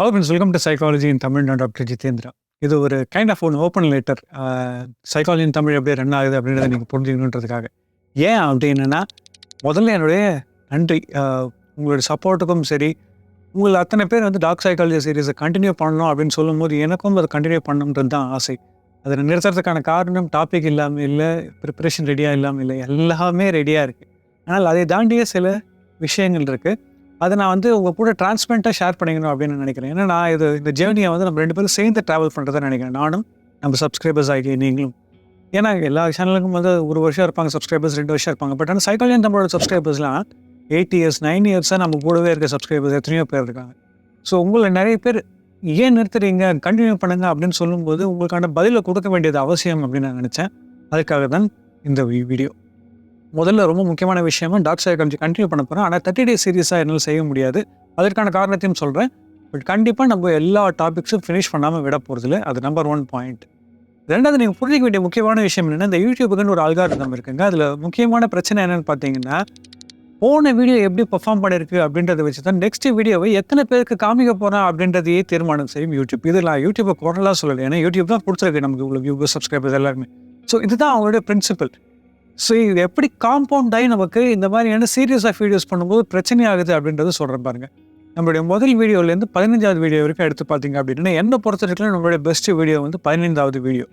Hello friends welcome to psychology in Tamil நான் doctor Jitendra இது ஒரு kind of one open letter psychology in Tamil எப்படி run ஆகுது அப்படின்றத நீங்கள் புரிஞ்சுக்கணுன்றதுக்காக. ஏன் அப்படின்னா முதல்ல என்னுடைய நன்றி உங்களுடைய சப்போர்ட்டுக்கும் சரி உங்களை அத்தனை பேர் வந்து டாக் சைக்காலஜி சீரீஸை கண்டினியூ பண்ணணும் அப்படின்னு சொல்லும்போது எனக்கும் அதை கண்டினியூ பண்ணணுன்றது தான் ஆசை. அதை நிறுத்துறதுக்கான காரணம் டாபிக் இல்லாமல் இல்லை ப்ரிப்பரேஷன் ரெடியாக இல்லாமல் இல்லை எல்லாமே ரெடியாக இருக்குது ஆனால் அதை தாண்டிய சில விஷயங்கள் இருக்குது அதை நான் வந்து உங்கள் கூட டிரான்ஸ்பரண்ட்டாக ஷேர் பண்ணிக்கணும் அப்படின்னு நான் நினைக்கிறேன். ஏன்னா நான் இது இந்த ஜேர்னியை வந்து நம்ம ரெண்டு பேரும் சேர்ந்து ட்ராவல் பண்ணுறதை நினைக்கிறேன். நானும் நம்ம சப்ஸ்கிரைபர்ஸ் ஆகிய நீங்களும். ஏன்னா எல்லா சேனலுக்கும் வந்து ஒரு வருஷம் இருப்பாங்க சப்ஸ்கிரைபர்ஸ் ரெண்டு வருஷம் இருப்பாங்க. பட் ஆனால் சைக்காலஜி நம்மளோட சப்ஸ்கிரைபர்ஸ்லாம் எயிட் இயர்ஸ் நைன் இயர்ஸாக நம்ம கூடவே இருக்க சப்ஸ்கிரைபர்ஸ் எத்தனையோ பேர் இருக்காங்க. ஸோ உங்களை நிறைய பேர் ஏன் நிறுத்துறீங்க? கண்டினியூ பண்ணுங்க அப்படின்னு சொல்லும்போது உங்களுக்கான பதிலை கொடுக்க வேண்டியது அவசியம் அப்படின்னு நான் நினச்சேன். அதுக்காக தான் இந்த வீடியோ. முதல்ல ரொம்ப முக்கியமான விஷயமா டாக் சைக்காலஜி கண்டினியூ பண்ண போகிறேன் ஆனால் தேர்ட்டி டே சீரியஸாக என்னால் செய்ய முடியாது. அதற்கான காரணத்தையும் சொல்கிறேன் பட் கண்டிப்பாக நம்ம எல்லா டாபிக்ஸும் ஃபினிஷ் பண்ணாமல் விட போகிறதில்ல அது நம்பர் ஒன் பாயிண்ட் ரெண்டாவது நீங்கள் புரிஞ்சிக்க வேண்டிய முக்கியமான விஷயம் என்னென்னா இந்த யூடியூபுக்குன்னு ஒரு அல்காரிதம் இருக்குங்க. அதில் முக்கியமான பிரச்சனை என்னென்னு பார்த்தீங்கன்னா போன வீடியோ எப்படி பெர்ஃபார்ம் பண்ணியிருக்கு அப்படின்றத வச்சு தான் நெக்ஸ்ட் வீடியோவை எத்தனை பேருக்கு காமிக்க போகிறேன் அப்படின்றதையே தீர்மானம் செய்யும் யூடியூப் இது நான் யூடியூப்பை குரலாக சொல்லலை. ஏன்னா யூடியூப் தான் பிடிச்சிருக்கு. நமக்கு இவ்வளோ வியூவர்ஸ் சப்ஸ்கிரைபர்ஸ் எல்லாருமே. ஸோ இதுதான் அவங்களுடைய பிரின்சிபல் ஸோ இது எப்படி காம்பவுண்ட் ஆகி நமக்கு இந்த மாதிரியான சீரியஸ் ஆஃப் வீடியோஸ் பண்ணும்போது பிரச்சனை ஆகுது அப்படின்றது சொல்கிறேன் பாருங்க. நம்மளுடைய முதல் வீடியோலேருந்து பதினஞ்சாவது வீடியோ வரைக்கும் எடுத்து பார்த்தீங்க அப்படின்னா என்னை பொறுத்த வரைக்கும் நம்மளுடைய பெஸ்ட் வீடியோ வந்து பதினைந்தாவது வீடியோ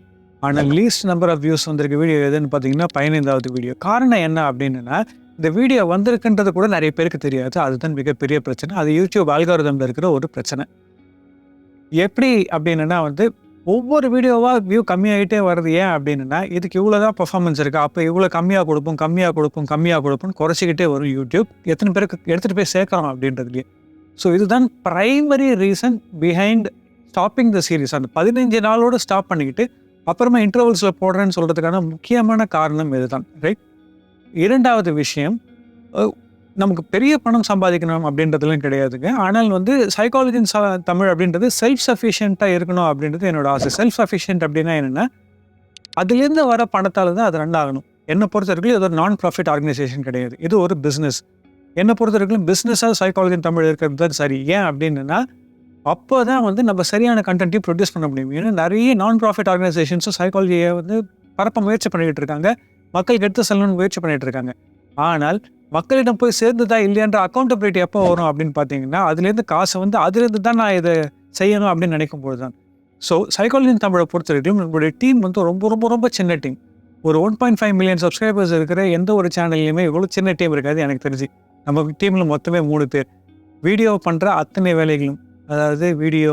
ஆனால் லீஸ்ட் நம்பர் ஆஃப் வியூஸ் வந்திருக்க வீடியோ எதுன்னு பார்த்தீங்கன்னா பதினைந்தாவது வீடியோ காரணம் என்ன அப்படின்னா இந்த வீடியோ வந்திருக்குன்றது கூட நிறைய பேருக்கு தெரியாது. அதுதான் மிகப்பெரிய பிரச்சனை. அது யூடியூப் ஆல்காரதமில் இருக்கிற ஒரு பிரச்சனை. எப்படி அப்படின்னா வந்து ஒவ்வொரு வீடியோவாக வியூ கம்மியாகிட்டே வருது ஏன் அப்படின்னா இதுக்கு இவ்வளோ தான் பர்ஃபார்மன்ஸ் இருக்குது அப்போ இவ்வளோ கம்மியாக கொடுப்போம் கம்மியாக கொடுப்போம் கம்மியாக கொடுப்போம் குறைச்சிக்கிட்டே வரும் யூடியூப் எத்தனை பேருக்கு எடுத்துகிட்டு போய் சேர்க்கலாம் அப்படின்றதுலேயே. ஸோ இதுதான் primary reason behind stopping the series அந்த பதினஞ்சு நாளோடு ஸ்டாப் பண்ணிக்கிட்டு அப்புறமா இன்டர்வல்ஸில் போடுறேன்னு சொல்கிறதுக்கான முக்கியமான காரணம் இதுதான் ரைட் இரண்டாவது விஷயம் நமக்கு பெரிய பணம் சம்பாதிக்கணும் அப்படின்றதுலாம் கிடையாதுங்க. ஆனால் வந்து சைக்காலஜி தமிழ் அப்படின்றது செல்ஃப் சஃபிஷியண்ட்டாக இருக்கணும் அப்படின்றது என்னோட ஆசை. செல்ஃப் சஃபிஷியன்ட் அப்படின்னா என்னென்னா அதுலேருந்து வர பணத்தால் தான் அது ரன் ஆகணும். என்னை பொறுத்த வரைக்கும் இது ஒரு நான் ப்ராஃபிட் ஆர்கனைசேஷன் கிடையாது. இது ஒரு பிஸ்னஸ் என்னை பொறுத்த வரைக்கும் பிஸ்னஸாக சைக்காலஜி தமிழ் இருக்கிறது தான் சரி. ஏன் அப்படின்னா அப்போ தான் வந்து நம்ம சரியான கண்டென்ட்டையும் ப்ரொடியூஸ் பண்ண முடியும். ஏன்னா நிறைய நான் ப்ராஃபிட் ஆர்கனைசேஷன்ஸும் சைக்காலஜியை வந்து பரப்ப முயற்சி பண்ணிக்கிட்டு இருக்காங்க. மக்களுக்கு எடுத்து செல்லணும்னு முயற்சி பண்ணிகிட்டு இருக்காங்க. ஆனால் மக்களிடம் போய் சேர்ந்துதா இல்லையான்ற அக்கௌண்டபிலிட்டி எப்போ வரும் அப்படின்னு பார்த்தீங்கன்னா அதுலேருந்து காசு வந்து அதுலேருந்து தான் நான் இதை செய்யணும் அப்படின்னு நினைக்கும் போது தான் ஸோ சைக்காலஜி தமிழை பொறுத்த வரைக்கும் நம்மளுடைய டீம் வந்து ரொம்ப ரொம்ப ரொம்ப சின்ன டீம் ஒரு one point five million subscribers இருக்கிற எந்த ஒரு சேனல்லையுமே இவ்வளோ சின்ன டீம் இருக்காது எனக்கு தெரிஞ்சு. நம்ம டீமில் மொத்தமே மூணு பேர். வீடியோ பண்ணுற அத்தனை வேலைகளும் அதாவது வீடியோ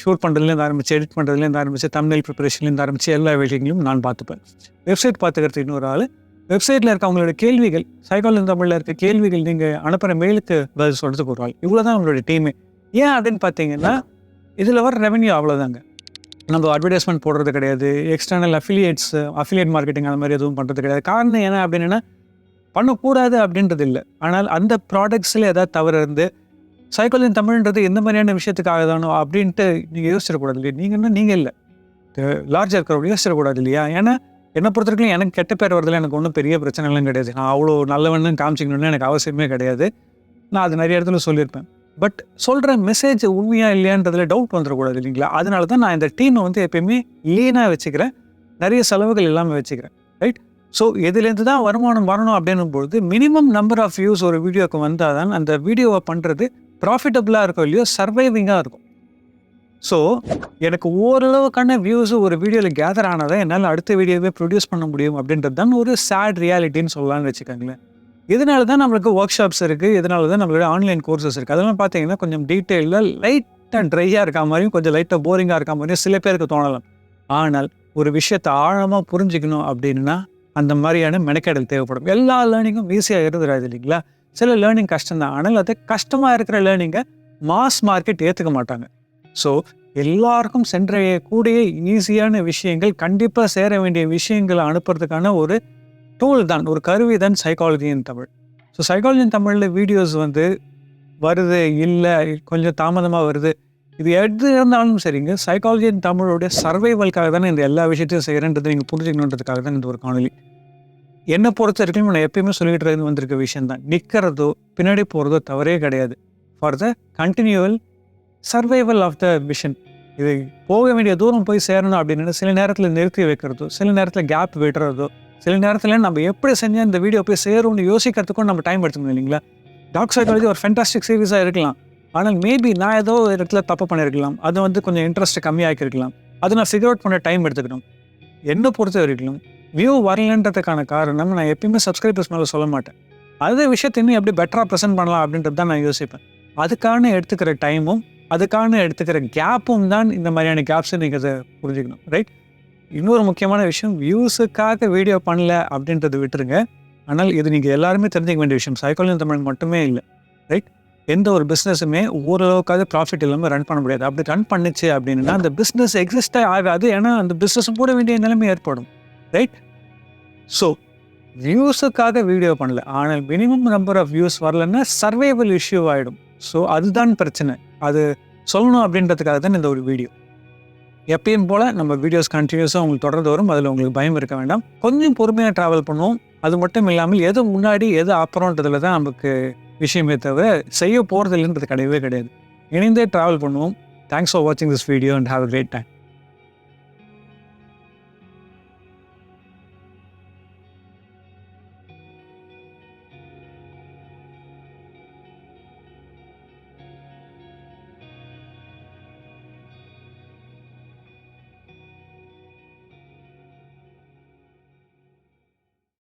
ஷூட் பண்ணுறதுலேருந்து ஆரம்பித்து எடிட் பண்ணுறதுலேருந்து ஆரம்பிச்சு தமிழ் ப்ரிப்பரேஷன்லேருந்து ஆரம்பித்து எல்லா வேலைகளையும் நான் பார்த்துப்பேன். வெப்சைட் பார்த்துக்கிறது இன்னொரு ஆள் வெப்சைட்டில் இருக்க அவங்களோட கேள்விகள் சைக்காலஜி தமிழில் இருக்க கேள்விகள் நீங்கள் அனுப்புகிற மெயிலுக்கு பதில் சொல்கிறதுக்கு ஒரு ஆள். இவ்வளோ தான் அவங்களோட டீமு ஏன் அப்படின்னு பார்த்தீங்கன்னா இதில் வர ரெவன்யூ அவ்வளோதாங்க நம்ம அட்வர்டைஸ்மெண்ட் போடுறது கிடையாது. எக்ஸ்டர்னல் அஃபிலியேட்ஸ் அஃபிலியேட் மார்க்கெட்டிங் அந்த மாதிரி எதுவும் பண்ணுறது கிடையாது. காரணம் என்ன அப்படின்னா பண்ணக்கூடாது அப்படின்றது இல்லை. ஆனால் அந்த ப்ராடக்ட்ஸில் ஏதாவது தவறு இருந்து சைக்காலஜி தமிழ்ன்றது எந்த மாதிரியான விஷயத்துக்காக தானோ அப்படின்ட்டு நீங்கள் யோசிச்சிடக்கூடாது இல்லையா? நீங்கன்னா நீங்கள் இல்லை. லார்ஜாக இருக்கிறவங்க யோசிச்சிடக்கூடாது இல்லையா? ஏன்னா என்னை பொறுத்த வரைக்கும் எனக்கு கெட்ட பேர் வரதில் எனக்கு ஒன்றும் பெரிய பிரச்சனைலாம் கிடையாது. நான் அவ்வளோ நல்லவன்னு காமிச்சிக்கணும்னு எனக்கு அவசியமே கிடையாது. நான் அது நிறைய இடத்துல சொல்லியிருப்பேன். பட் சொல்கிற மெசேஜ் உண்மையா இல்லையான்றதுல டவுட் வந்துடக்கூடாது இல்லைங்களா? அதனால தான் நான் இந்த டீமை வந்து எப்பயுமே லீனாக வச்சுக்கிறேன். நிறைய செலவுகள் இல்லாமல் வச்சுக்கிறேன். ரைட் ஸோ இதுலேருந்து தான் வருமானம் வரணும் அப்படின்னும் பொழுது மினிமம் நம்பர் ஆஃப் வியூஸ் ஒரு வீடியோவுக்கு வந்தால் தான் அந்த வீடியோவை பண்ணுறது ப்ராஃபிட்டபுளாக இருக்கும் இல்லையோ சர்வைவிங்காக இருக்கும். ஸோ எனக்கு ஓரளவுக்கான வியூஸ் ஒரு வீடியோவில் கேதர் ஆனதை என்னால் அடுத்த வீடியோவே ப்ரொடியூஸ் பண்ண முடியும் அப்படின்றது தான் ஒரு சேட் ரியாலிட்டின்னு சொல்லலாம்னு வச்சுக்கோங்களேன். இதனால தான் நம்மளுக்கு ஒர்க் ஷாப்ஸ் இருக்குது இதனால தான் நம்மளோட ஆன்லைன் கோர்சஸ் இருக்குது அதெல்லாம் பார்த்தீங்கன்னா கொஞ்சம் டீட்டெயிலில் லைட்டாக ட்ரையாக இருக்க மாதிரியும் கொஞ்சம் லைட்டாக போரிங்காக இருக்க மாதிரியும் சில பேருக்கு தோணலாம். ஆனால் ஒரு விஷயத்தை ஆழமாக புரிஞ்சுக்கணும் அப்படின்னா அந்த மாதிரியான மெனக்கெடல் தேவைப்படும். எல்லா லேர்னிங்கும் ஈஸியாக இருந்துடாது இல்லைங்களா? சில லேர்னிங் கஷ்டம் தான் ஆனால் அது கஷ்டமாக இருக்கிற லேர்னிங்கை மாஸ் மார்க்கெட் ஏற்றுக்க மாட்டாங்க. ஸோ எல்லாருக்கும் சென்றடையக்கூடிய ஈஸியான விஷயங்கள் கண்டிப்பாக சேர வேண்டிய விஷயங்களை அனுப்புறதுக்கான ஒரு டூல் தான் ஒரு கருவி தான் சைக்காலஜியின் தமிழ். ஸோ சைக்காலஜியின் தமிழில் வீடியோஸ் வந்து வருது இல்லை கொஞ்சம் தாமதமாக வருது. இது எது இருந்தாலும் சரிங்க சைக்காலஜியின் தமிழோடைய சர்வைவல்காக தானே இந்த எல்லா விஷயத்தையும் செய்கிறேன்றது நீங்கள் புரிஞ்சுக்கணுன்றதுக்காக தான் இந்த ஒரு காணொலி என்னை பொறுத்த வரைக்கும் நான் எப்பயுமே சொல்லிட்டு இருந்து வந்திருக்க விஷயம் தான் நிற்கிறதோ பின்னாடி போகிறதோ தவறே கிடையாது. For the continual survival of the vision இது போக வேண்டிய தூரம் போய் சேரணும் அப்படின்னு சில நேரத்தில் நிறுத்தி வைக்கிறதோ சில நேரத்தில் கேப் விடுறதோ சில நேரத்தில் நம்ம எப்படி செஞ்சால் இந்த வீடியோ போய் சேரும்னு யோசிக்கிறதுக்கும் நம்ம டைம் எடுத்துக்கணும் இல்லைங்களா? டாக் சைக்காலஜி ஒரு ஃபென்டாஸ்டிக் சீரீஸாக இருக்கலாம். ஆனால் மேபி நான் ஏதோ ஒரு இடத்துல தப்பு பண்ணியிருக்கலாம் அது வந்து கொஞ்சம் இன்ட்ரெஸ்ட் கம்மியாக்கிருக்கலாம் அது நான் ஃபிகர் அவுட் பண்ண டைம் எடுத்துக்கணும். என்னை பொறுத்த வரைக்கும் வியூ வரலன்றதுக்கான காரணம் நான் எப்பயுமே சப்ஸ்கிரைபர்ஸ் மேலே சொல்ல மாட்டேன். அதே விஷயத்தை இன்னும் எப்படி பெட்டராக ப்ரெசென்ட் பண்ணலாம் அப்படின்றது தான் நான் யோசிப்பேன். அதுக்கான எடுத்துக்கிற டைமும் அதுக்கான எடுத்துக்கிற கேப்பும் தான் இந்த மாதிரியான கேப்ஸை நீங்கள் அதை புரிஞ்சுக்கணும் ரைட் இன்னொரு முக்கியமான விஷயம் வியூஸுக்காக வீடியோ பண்ணல அப்படின்றத விட்டுருங்க. ஆனால் இது நீங்கள் எல்லாருமே தெரிஞ்சுக்க வேண்டிய விஷயம். சைக்காலஜி தமிழ் மட்டுமே இல்லை ரைட் எந்த ஒரு பிஸ்னஸுமே ஓரளவுக்காவது ப்ராஃபிட் இல்லாமல் ரன் பண்ண முடியாது. அப்படி ரன் பண்ணுச்சு அப்படின்னா அந்த பிஸ்னஸ் எக்ஸிஸ்டே ஆகாது. ஏன்னா அந்த பிஸ்னஸும் போட வேண்டிய நிலைமை ஏற்படும் ரைட் ஸோ வியூஸுக்காக வீடியோ பண்ணல. ஆனால் மினிமம் நம்பர் ஆஃப் வியூஸ் வரலன்னா சர்வைவல் இஷ்யூ ஆகிடும் ஸோ அதுதான் பிரச்சனை. அது சொல்லணும் அப்படின்றதுக்காக தான் இந்த ஒரு வீடியோ எப்பயும் போல் நம்ம வீடியோஸ் கண்டினியூஸாக உங்களுக்கு தொடர்ந்து வரும். அதில் உங்களுக்கு பயம் இருக்க வேண்டாம். கொஞ்சம் பொறுமையாக ட்ராவல் பண்ணுவோம். அது மட்டும் இல்லாமல் எது முன்னாடி எது அப்புறம்ன்றதுல தான் நமக்கு விஷயமே தவிர செய்ய போகிறது இல்லைன்றது கிடையவே கிடையாது. இணைந்தே ட்ராவல் பண்ணுவோம். தேங்க்ஸ் ஃபார் வாட்சிங் this video and have a great time